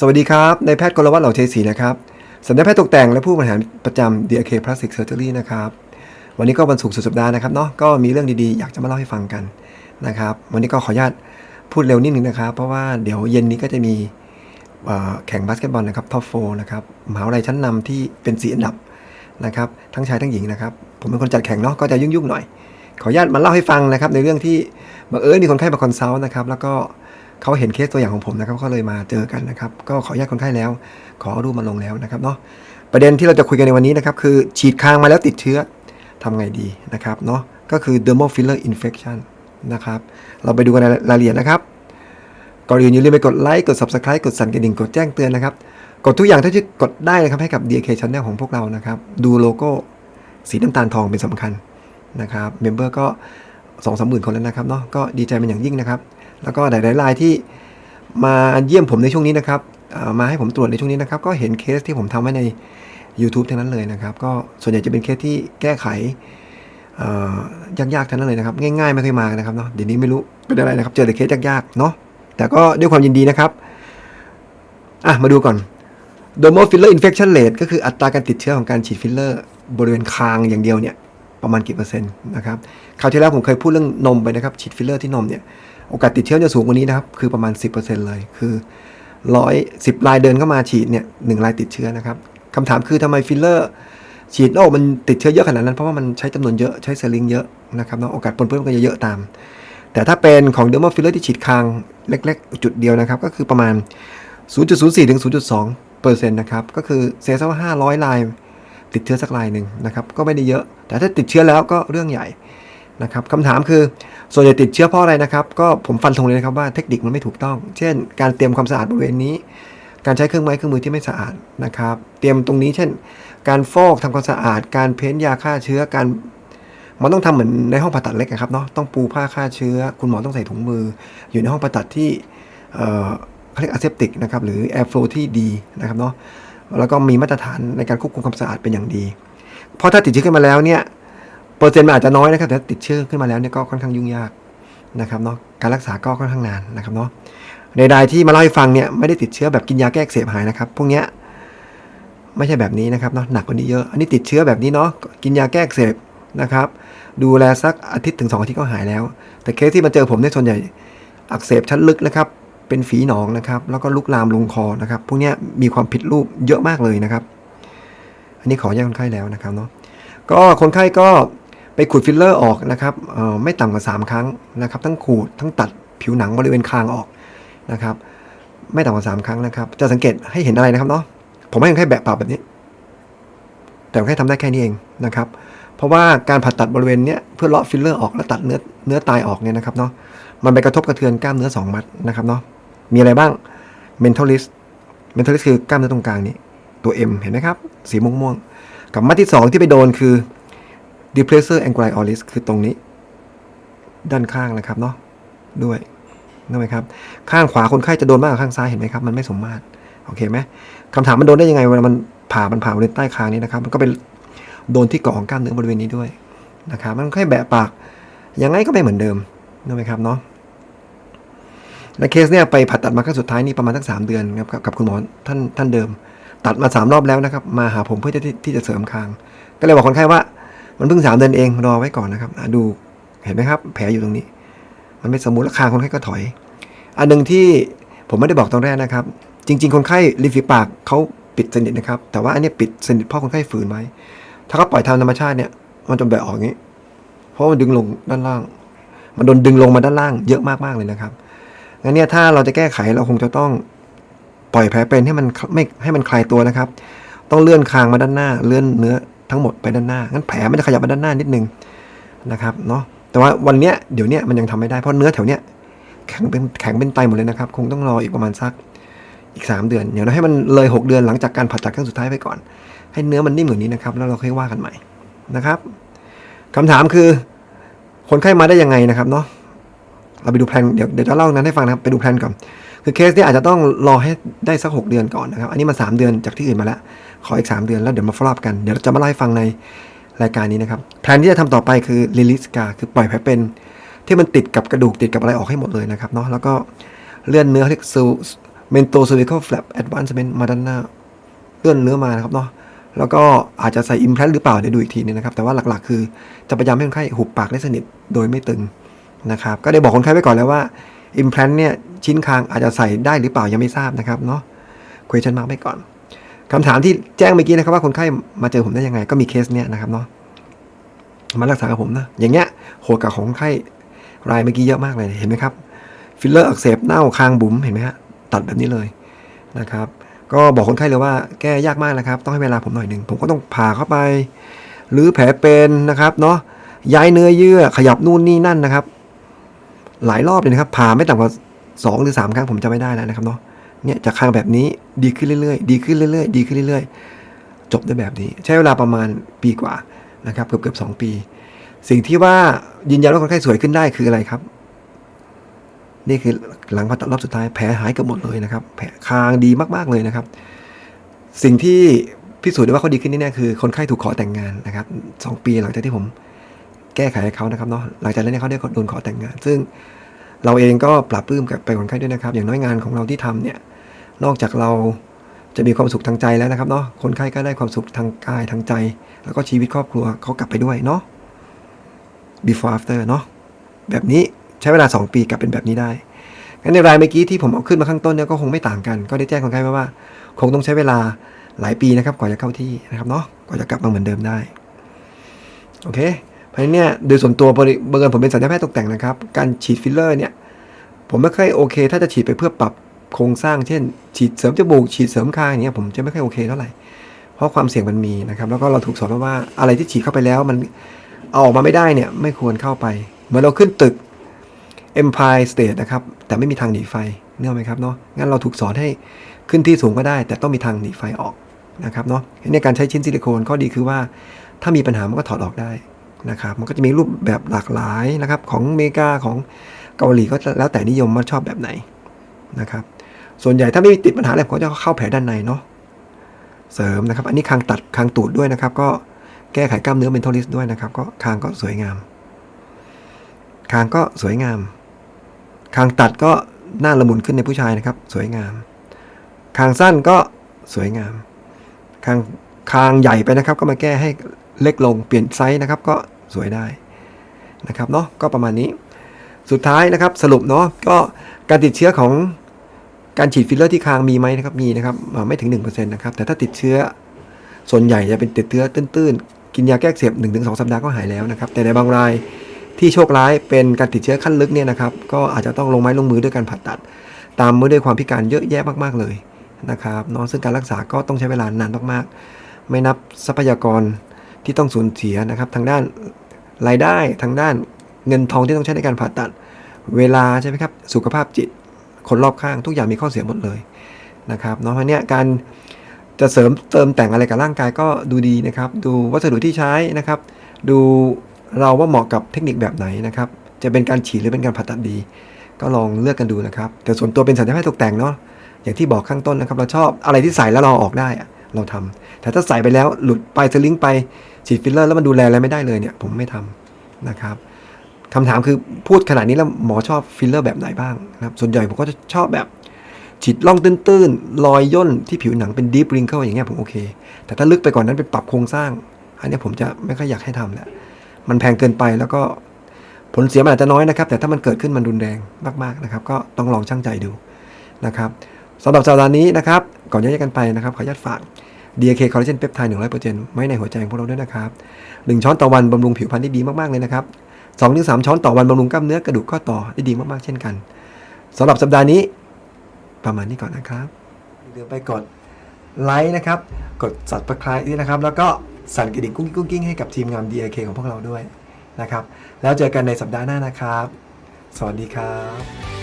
สวัสดีครับนายแพทย์กรวัตรเหล่าเทศรีนะครับสำนักแพทย์ตกแต่งและผู้บริหารประจำ DRK Plastic Surgery นะครับ วันนี้ก็วันศุกร์สุดสัปดาห์นะครับเนาะก็มีเรื่องดีๆ อยากจะมาเล่าให้ฟังกันนะครับ วันนี้ก็ขออนุญาตพูดเร็วนิดนึงนะครับ เพราะว่าเดี๋ยวเย็นนี้ก็จะมีแข่งบาสเกตบอลนะครับท็อปโฟนะครับมหาวิทยาลัยชั้นนำที่เป็นสีอันดับนะครับทั้งชายทั้งหญิงนะครับ ผมเป็นคนจัดแข่งเนาะก็จะยุ่งๆหน่อย ขออนุญาตมาเล่าให้ฟังนะครับ ในเรื่องที่บังเอิญมีคนไข้มาคอนซัลท์นะครับแล้วก็ เขาเห็นเคสตัวอย่างของผมนะครับก็เลยมาเจอกันนะครับ ก็ขออนุญาตคนไข้แล้ว ขอรูปมาลงแล้วนะครับเนาะประเด็นที่เราจะคุยกันในวันนี้นะครับ คือฉีดคางมาแล้วติดเชื้อทำไงดีนะครับเนาะก็คือ dermal filler infection นะครับ เราไปดูกันในรายละเอียดนะครับก่อนอื่นอย่าลืมไปกดไลค์กด subscribe กดสั่นกระดิ่งกดแจ้งเตือนนะครับ กดทุกอย่างที่จะกดได้นะครับให้กับ DK Channel ของพวกเรานะครับ ดูโลโก้สีน้ำตาลทองเป็นสำคัญนะครับเมมเบอร์ก็สองสามหมื่นคนแล้วนะครับเนาะก็ดีใจเป็นอย่างยิ่งนะครับ แล้วก็หลายๆรายที่มาเยี่ยมผมในช่วงนี้นะครับมาให้ผมตรวจในช่วงนี้นะครับ ก็เห็นเคสที่ผมทำไว้ใน YouTube ทั้งนั้นเลยนะครับ ก็ส่วนใหญ่จะเป็นเคสที่แก้ไขยากๆทั้งนั้นเลยนะครับ ง่ายๆ ไม่เคยมานะครับเนาะเดี๋ยวนี้ไม่รู้เป็นอะไรนะครับ เจอแต่เคสยากๆเนาะแต่ก็ด้วยความยินดีนะครับอะมาดูก่อน dermal filler infection rate ก็คืออัตราการติดเชื้อของการฉีดฟิลเลอร์บริเวณคางอย่างเดียวเนี่ยประมาณกี่เปอร์เซ็นต์นะครับคราวที่แล้วผมเคยพูดเรื่องนมไปนะครับ ฉีดฟิลเลอร์ที่นมเนี่ย โอกาสติดเชื้อจะสูงกว่านี้นะครับ คือประมาณ 10%เลยคือร้อยสิบรายเดินเข้ามาฉีดเนี่ยหนึ่งรายติดเชื้อนะครับคำถามคือทำไมฟิลเลอร์ ฉีดโอ้มันติดเชื้อเยอะขนาดนั้น เพราะว่ามันใช้จำนวนเยอะใช้เซลิงเยอะนะครับเนาะโอกาสปนเปื้อนก็จะเยอะตาม แต่ถ้าเป็นของเดอร์มาฟิลเลอร์ที่ฉีดคางเล็ก ๆ จุดเดียวนะครับ ก็คือประมาณ 0.04ถึง0.2เปอร์เซ็นต์นะครับก็คือเซซะว่า500ลายติดเชื้อสักลายหนึ่งนะครับก็ไม่ได้เยอะ แต่ถ้าติดเชื้อแล้วก็เรื่องใหญ่ นะครับคำถามคือส่วนใหญ่ติดเชื้อเพราะอะไรนะครับ ก็ผมฟันธงเลยนะครับว่าเทคนิคมันไม่ถูกต้อง เช่น การเตรียมความสะอาดบริเวณนี้ การใช้เครื่องไม้เครื่องมือที่ไม่สะอาดนะครับ เตรียมตรงนี้เช่น การฟอกทำความสะอาด การเพ้นยาฆ่าเชื้อการมันต้องทำเหมือนในห้องผ่าตัดเล็กอะครับเนาะต้องปูผ้าฆ่าเชื้อ คุณหมอต้องใส่ถุงมือ อยู่ในห้องผ่าตัดที่เอ่อเขาเรียกอะเซปติกนะครับหรือแอร์โฟลที่ดีนะครับเนาะแล้วก็มีมาตรฐานในการควบคุมความสะอาดเป็นอย่างดี เพราะถ้าติดเชื้อขึ้นมาแล้วเนี่ย เปอร์เซ็นต์มันอาจจะน้อยนะครับแต่ติดเชื้อขึ้นมาแล้วเนี่ยก็ค่อนข้างยุ่งยากนะครับเนาะการรักษาก็ค่อนข้างนานนะครับเนาะใดๆที่มาเล่าให้ฟังเนี่ยไม่ได้ติดเชื้อแบบกินยาแก้อักเสบหายนะครับพวกเนี้ยไม่ใช่แบบนี้นะครับเนาะหนักกว่านี้เยอะอันนี้ติดเชื้อแบบนี้เนาะกินยาแก้อักเสบนะครับ ดูแลสักอาทิตย์ถึงสองอาทิตย์ก็หายแล้ว แต่เคสที่มาเจอผมในยส่วนใหญ่อักเสบชั้นลึกนะครับเป็นฝีหนองนะครับแล้วก็ลุกลามลงคอนะครับพวกเนี้ยมีความผิดรูปเยอะมากเลยนะครับ อันนี้ขอแยกคนไข้แล้วนะครับเนาะก็คนไข้ก็ ไปขูดฟิลเลอร์ออกนะครับไม่ต่ำกว่า 3 ครั้งนะครับ ทั้งขูดทั้งตัดผิวหนังบริเวณคางออกนะครับ ไม่ต่ำกว่า 3 ครั้งนะครับ จะสังเกตให้เห็นอะไรนะครับเนาะผมให้คนไข้แบะปากแบบนี้ แต่คนไข้ทำได้แค่นี้เองนะครับ เพราะว่าการผ่าตัดบริเวณเนี้ยเพื่อเลาะฟิลเลอร์ออกแล้วตัดเนื้อเนื้อตายออกเนี่ยนะครับเนาะมันไปกระทบกระเทือนกล้ามเนื้อ2มัดนะครับเนาะมีอะไรบ้าง mentalis mentalis คือกล้ามเนื้อตรงกลางนี้ตัว M เห็นไหมครับ สีม่วงๆกับมัดที่ 2 ที่ไปโดนคือ depressor anguloris คือตรงนี้ ด้านข้างนะครับเนาะด้วยนึกไหมครับ ข้างขวาคนไข้จะโดนมากกว่าข้างซ้ายเห็นไหมครับ มันไม่สมมาตรโอเคไหมคำถามมันโดนได้ยังไงเวลามันผ่ามันผ่าบริเวณใต้คางนี้นะครับ มันก็เป็นโดนที่เกาะของกล้ามเนื้อบริเวณนี้ด้วยนะครับ มันค่อยแบะปากยังไงก็ไม่เหมือนเดิมนึกไหมครับเนาะและเคสเนี่ยไปผ่าตัดมาครั้งสุดท้ายนี่ประมาณสักสามเดือนครับกับกับคุณหมอท่านท่านเดิม ตัดมาสามรอบแล้วนะครับ มาหาผมเพื่อที่ที่จะเสริมคาง ก็เลยบอกคนไข้ว่า มันเพิ่งสามเดือนเองรอไว้ก่อนนะครับดูเห็นไหมครับ แผลอยู่ตรงนี้ มันไม่สมบูรณ์แล้วคางคนไข้ก็ถอย อันหนึ่งที่ผมไม่ได้บอกตอนแรกนะครับ จริง ๆ คนไข้ริมฝีปากเขาปิดสนิทนะครับ แต่ว่าอันนี้ปิดสนิทเพราะคนไข้ฝืนไว้ ถ้าเขาปล่อยตามธรรมชาติเนี่ย มันจะแบะออกอย่างนี้ เพราะมันดึงลงด้านล่าง มันโดนดึงลงมาด้านล่างเยอะมากๆเลยนะครับ งั้นเนี่ยถ้าเราจะแก้ไขเราคงจะต้องปล่อยแผลเป็นให้มันไม่ให้มันคลายตัวนะครับ ต้องเลื่อนคางมาด้านหน้า เลื่อนเนื้อ ทั้งหมดไปด้านหน้า งั้นแผลมันจะขยับมาด้านหน้านิดนึงนะครับเนาะ แต่ว่าวันเนี้ยเดี๋ยวเนี้ยมันยังทำไม่ได้เพราะเนื้อแถวเนี้ยแข็งเป็นแข็งเป็นไตหมดเลยนะครับ คงต้องรออีกประมาณสักอีก 3 เดือน อย่างน้อยให้มันเลย 6 เดือนหลังจากการผ่าตัดครั้งสุดท้ายไปก่อน ให้เนื้อมันนิ่มกว่านี้นะครับ แล้วเราค่อยว่ากันใหม่นะครับคำถามคือคนไข้มาได้ยังไงนะครับเนาะ เราไปดูแพลนเดี๋ยวเดี๋ยวจะเล่านั้นให้ฟังนะครับ ไปดูแพลนก่อน คือเคสเนี้อาจจะต้องรอให้ได้สัก 6 เดือนก่อนนะครับ อันนี้มา 3 เดือนจากที่อื่นมาแล้ว ขออีก 3 เดือนแล้วเดี๋ยวมาฟอลกัน เดี๋ยวจะมาเล่ฟังในรายการนี้นะครับแพลนที่จะทำต่อไปคือลิลิสกาคือปล่อยแผลเป็นที่มันติดกับกระดูกติดกับอะไรออกให้หมดเลยนะครับเนาะแล้วก็เลื่อนเนื้อเรียกซู Mento Cervical Flap Advancement มาด้านหน้าเลื่อนเนื้อมานะครับเนาะแล้วก็อาจจะใส่ implant หรือเปล่าเดี๋ยวดูอีกทีนึงนะครับ แต่ว่าหลักๆ คือจะพยายามให้คนไข้หุบปากได้สนิทโดยไม่ตึงนะครับ ก็ได้บอกคนไข้ไว้ก่อนแล้วว่า implant เนี่ยชิ้นคางอาจจะใส่ได้หรือเปล่ายังไม่ทราบนะครับเนาะ question mark ไว้ก่อน คำถามที่แจ้งเมื่อกี้นะครับว่าคนไข้มาเจอผมได้ยังไง ก็มีเคสเนี่ยนะครับเนาะมารักษากับผมนะ อย่างเงี้ยโหดกับของไข้รายเมื่อกี้เยอะมากเลยเห็นไหมครับ ฟิลเลอร์อักเสบเน่าคางบุ๋มเห็นไหมฮะตัดแบบนี้เลยนะครับ ก็บอกคนไข้เลยว่าแก้ยากมากนะครับ ต้องให้เวลาผมหน่อยหนึ่งผมก็ต้องผ่าเข้าไปหรือแผลเป็นนะครับเนาะย้ายเนื้อเยื่อขยับนู่นนี่นั่นนะครับ หลายรอบเลยนะครับผ่าไม่ต่ำกว่าสองหรือสามครั้งผมจะไม่ได้แล้วนะครับเนาะ เนี่ยจากคางแบบนี้ดีขึ้นเรื่อยๆ ดีขึ้นเรื่อยๆ ดีขึ้นเรื่อยๆ จบได้แบบนี้ ใช้เวลาประมาณปีกว่านะครับเกือบเกือบสองปี สิ่งที่ว่ายืนยันว่าคนไข้สวยขึ้นได้คืออะไรครับ นี่คือหลังผ่าตัดรอบสุดท้ายแผลหายเกือบหมดเลยนะครับ แผลคางดีมากๆเลยนะครับ สิ่งที่พิสูจน์ได้ว่าเขาดีขึ้นแน่ๆคือ คนไข้ถูกขอแต่งงานนะครับสองปีหลังจากที่ผมแก้ไขให้เขานะครับเนาะหลังจากนั้นเนยเขาได้โดนขอแต่งงาน ซึ่ง เราเองก็ปรับปลื้มกับไปคนไข้ด้วยนะครับ อย่างน้อยงานของเราที่ทำเนี่ยนอกจากเราจะมีความสุขทางใจแล้วนะครับเนาะคนไข้ก็ได้ความสุขทางกายทางใจ แล้วก็ชีวิตครอบครัวเขากลับไปด้วยเนาะ before after เนาะแบบนี้ใช้เวลา 2 ปีกลับเป็นแบบนี้ได้งั้นในรายเมื่อกี้ที่ผมเอาขึ้นมาข้างต้นเนี่ยก็คงไม่ต่างกัน ก็ได้แจ้งคนไข้ไว้ว่า คงต้องใช้เวลาหลายปีนะครับกว่าจะเข้าที่นะครับเนาะกว่าจะกลับมาเหมือนเดิมได้ โอเค เพราะฉะนั้นเนี่ยโดยส่วนตัวบริบังเอิญผมเป็นสัญญาแพทย์ตกแต่งนะครับ การฉีดฟิลเลอร์เนี่ย ผมไม่ค่อยโอเค ถ้าจะฉีดไปเพื่อปรับโครงสร้างเช่น ฉีดเสริมจมูกฉีดเสริมคางอย่างเงี้ยผมจะไม่ค่อยโอเคเท่าไหร่ เพราะความเสี่ยงมันมีนะครับ แล้วก็เราถูกสอนมาว่าอะไรที่ฉีดเข้าไปแล้วมันเอาออกมาไม่ได้เนี่ยไม่ควรเข้าไป เหมือนเราขึ้นตึก Empire State นะครับ แต่ไม่มีทางหนีไฟเนื่องไหมครับเนาะงั้นเราถูกสอนให้ขึ้นที่สูงก็ได้ แต่ต้องมีทางหนีไฟออกนะครับเนาะในการใช้ชิ้นซิลิโคนข้อดีคือว่าถ้ามีปัญหามันก็ถอดออกได้ นะครับมันก็จะมีรูปแบบหลากหลายนะครับของอเมริกาของเกาหลีก็แล้วแต่นิยมว่าชอบแบบไหนนะครับส่วนใหญ่ถ้าไม่มีติดปัญหาอะไรเขาจะเข้าแผลด้านในเนาะเสริมนะครับ อันนี้คางตัดคางตูดด้วยนะครับ ก็แก้ไขกล้ามเนื้อเมนทอลิสด้วยนะครับ ก็คางก็สวยงาม คางก็สวยงาม คางตัดก็หน้าละมุนขึ้นในผู้ชายนะครับ สวยงาม คางสั้นก็สวยงาม คางคางใหญ่ไปนะครับ ก็มาแก้ให้ เล็กลงเปลี่ยนไซส์นะครับก็สวยได้นะครับเนาะก็ประมาณนี้ สุดท้ายนะครับสรุปเนาะก็การติดเชื้อของการฉีดฟิลเลอร์ที่คางมีไหมนะครับมีนะครับไม่ถึง1%นะครับแต่ถ้าติดเชื้อส่วนใหญ่จะเป็นติดเชื้อตื้นๆ กินยาแก้อักเสบ1-2สัปดาห์ก็หายแล้วนะครับ แต่ในบางรายที่โชคร้ายเป็นการติดเชื้อขั้นลึกเนี่ยนะครับ ก็อาจจะต้องลงไม้ลงมือด้วยการผ่าตัด ตามมาด้วยความพิการเยอะแยะมากๆเลยนะครับเนาะซึ่งการรักษาก็ต้องใช้เวลานานมากๆ ไม่นับทรัพยากร ที่ต้องสูญเสียนะครับทางด้านรายได้ทางด้านเงินทองที่ต้องใช้ในการผ่าตัด เวลาใช่ไหมครับสุขภาพจิต คนรอบข้างทุกอย่างมีข้อเสียหมดเลยนะครับเนาะเพราะนี้ยการจะเสริมเติมแต่งอะไรกับร่างกายก็ดูดีนะครับ ดูวัสดุที่ใช้นะครับ ดูเราว่าเหมาะกับเทคนิคแบบไหนนะครับ จะเป็นการฉีดหรือเป็นการผ่าตัดดี ก็ลองเลือกกันดูนะครับ แต่ส่วนตัวเป็นสัญญาแพทย์ตกแต่งเนาะอย่างที่บอกข้างต้นนะครับ เราชอบอะไรที่ใส่แล้วเรอาออกได้อะ เราทำแต่ถ้าใส่ไปแล้วหลุดไปสลิงไปฉีดฟิลเลอร์แล้วมันดูแลอะไรไม่ได้เลยเนี่ย ผมไม่ทำนะครับคำถามคือพูดขนาดนี้แล้วหมอชอบฟิลเลอร์แบบไหนบ้างนะครับ ส่วนใหญ่ผมก็จะชอบแบบฉีดร่องตื้นๆรอยย่นที่ผิวหนังเป็นดี p ริงเกิลอย่างเงี้ยผมโอเค แต่ถ้าลึกไปก่อนนั้นเป็นปรับโครงสร้าง อันนี้ผมจะไม่ค่อยอยากให้ทำแหละมันแพงเกินไปแล้วก็ผลเสียมันอาจจะน้อยนะครับ แต่ถ้ามันเกิดขึ้นมันรุนแรงมากๆนะครับ ก็ต้องลองช่างใจดูนะครับ สำหรับสัปดาห์นี้นะครับ ก่อนจะแยกกันไปนะครับ ขออนุญาตฝาก DK Collagen Peptide 100%ไว้ในหัวใจของพวกเราด้วยนะครับหนึ่งช้อนต่อวันบำรุงผิวพรรณได้ดีมากๆเลยนะครับสองถึงสามช้อนต่อวันบำรุงกล้ามเนื้อกระดูกข้อต่อได้ดีมากๆเช่นกันสำหรับสัปดาห์นี้ ประมาณนี้ก่อนนะครับอย่าลืมไปกดไลค์นะครับ กด subscribe ด้วยนะครับ แล้วก็สั่นกระดิ่งกุ้งกิ้งกุ้งกิ้งให้กับทีมงาน DIK ของพวกเราด้วยนะครับ แล้วเจอกันในสัปดาห์หน้านะครับ สวัสดีครับ